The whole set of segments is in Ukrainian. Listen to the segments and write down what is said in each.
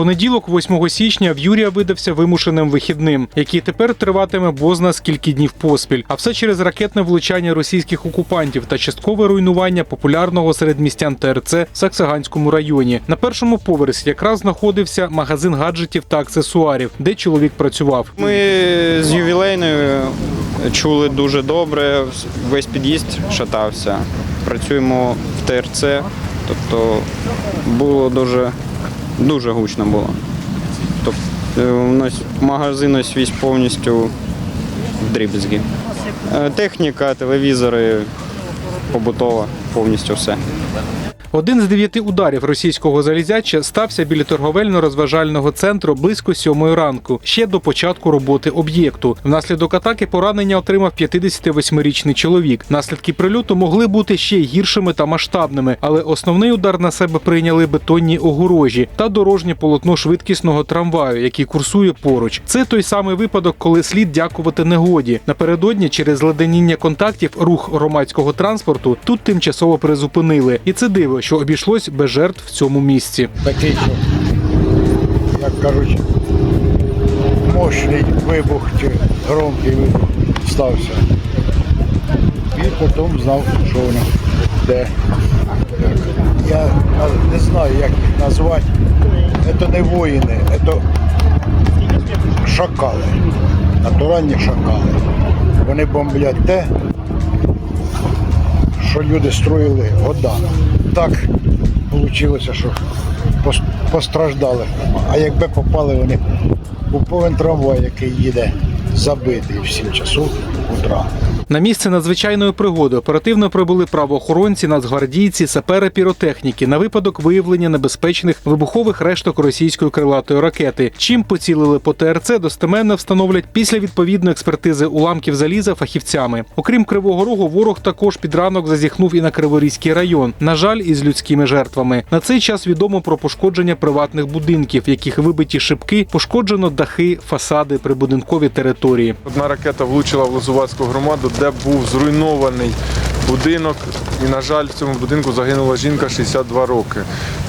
Понеділок, 8 січня, в Юрія видався вимушеним вихідним, який тепер триватиме бозна скільки днів поспіль. А все через ракетне влучання російських окупантів та часткове руйнування популярного серед містян ТРЦ в Саксаганському районі. На першому поверсі якраз знаходився магазин гаджетів та аксесуарів, де чоловік працював. Ми з ювілейною чули дуже добре, весь під'їзд шатався. Працюємо в ТРЦ, тобто було дуже, дуже гучно було. Тобто у нас магазин ось весь повністю в дріб'язгі. Е, Техніка, телевізори, побутова, повністю все. Один з дев'яти ударів російського залізяча стався біля торговельно-розважального центру близько сьомої ранку, ще до початку роботи об'єкту. Внаслідок атаки поранення отримав 58-річний чоловік. Наслідки прильоту могли бути ще гіршими та масштабними, але основний удар на себе прийняли бетонні огорожі та дорожнє полотно швидкісного трамваю, який курсує поруч. Це той самий випадок, коли слід дякувати негоді. Напередодні через леденіння контактів рух громадського транспорту тут тимчасово призупинили, і це диво, що обійшлось без жертв в цьому місці. такий, як кажуть, мощний вибух чи громкий вибух стався. І потім знав, що воно де. Я не знаю, як їх назвати. Це не воїни, це шакали. Натуральні шакали. Вони бомблять те, що люди строїли годами. Так вийшло, що постраждали. А якби попали вони у повен трамвай, який їде забитий в 7 часов утра. На місце надзвичайної пригоди оперативно прибули правоохоронці, нацгвардійці, сапери піротехніки на випадок виявлення небезпечних вибухових решток російської крилатої ракети. Чим поцілили по ТРЦ, достеменно встановлять після відповідної експертизи уламків заліза фахівцями. Окрім Кривого Рогу, ворог також під ранок зазіхнув і на Криворізький район. На жаль, із людськими жертвами. На цей час відомо про пошкодження приватних будинків, в яких вибиті шибки, пошкоджено дахи, фасади, прибудинкові території. Одна ракета влучила в Лозувацьку громаду, де був зруйнований будинок. І, на жаль, в цьому будинку загинула жінка 62 роки.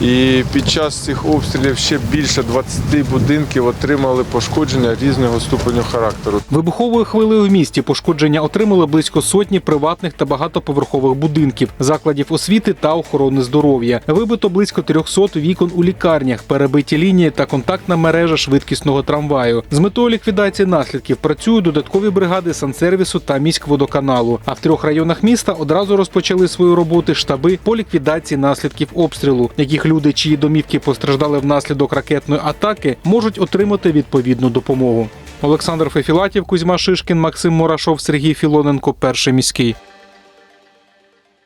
І під час цих обстрілів ще більше 20 будинків отримали пошкодження різного ступеню характеру. Вибуховою хвилею в місті пошкодження отримали близько сотні приватних та багатоповерхових будинків, закладів освіти та охорони здоров'я. Вибито близько 300 вікон у лікарнях, перебиті лінії та контактна мережа швидкісного трамваю. З метою ліквідації наслідків працюють додаткові бригади сансервісу та міськводоканалу. А в трьох районах міста одразу розпочали свої роботи штаби по ліквідації наслідків обстрілу, яких люди, чиї домівки постраждали внаслідок ракетної атаки, можуть отримати відповідну допомогу. Олександр Фефілатів, Кузьма Шишкін, Максим Мурашов, Сергій Філоненко, перший міський.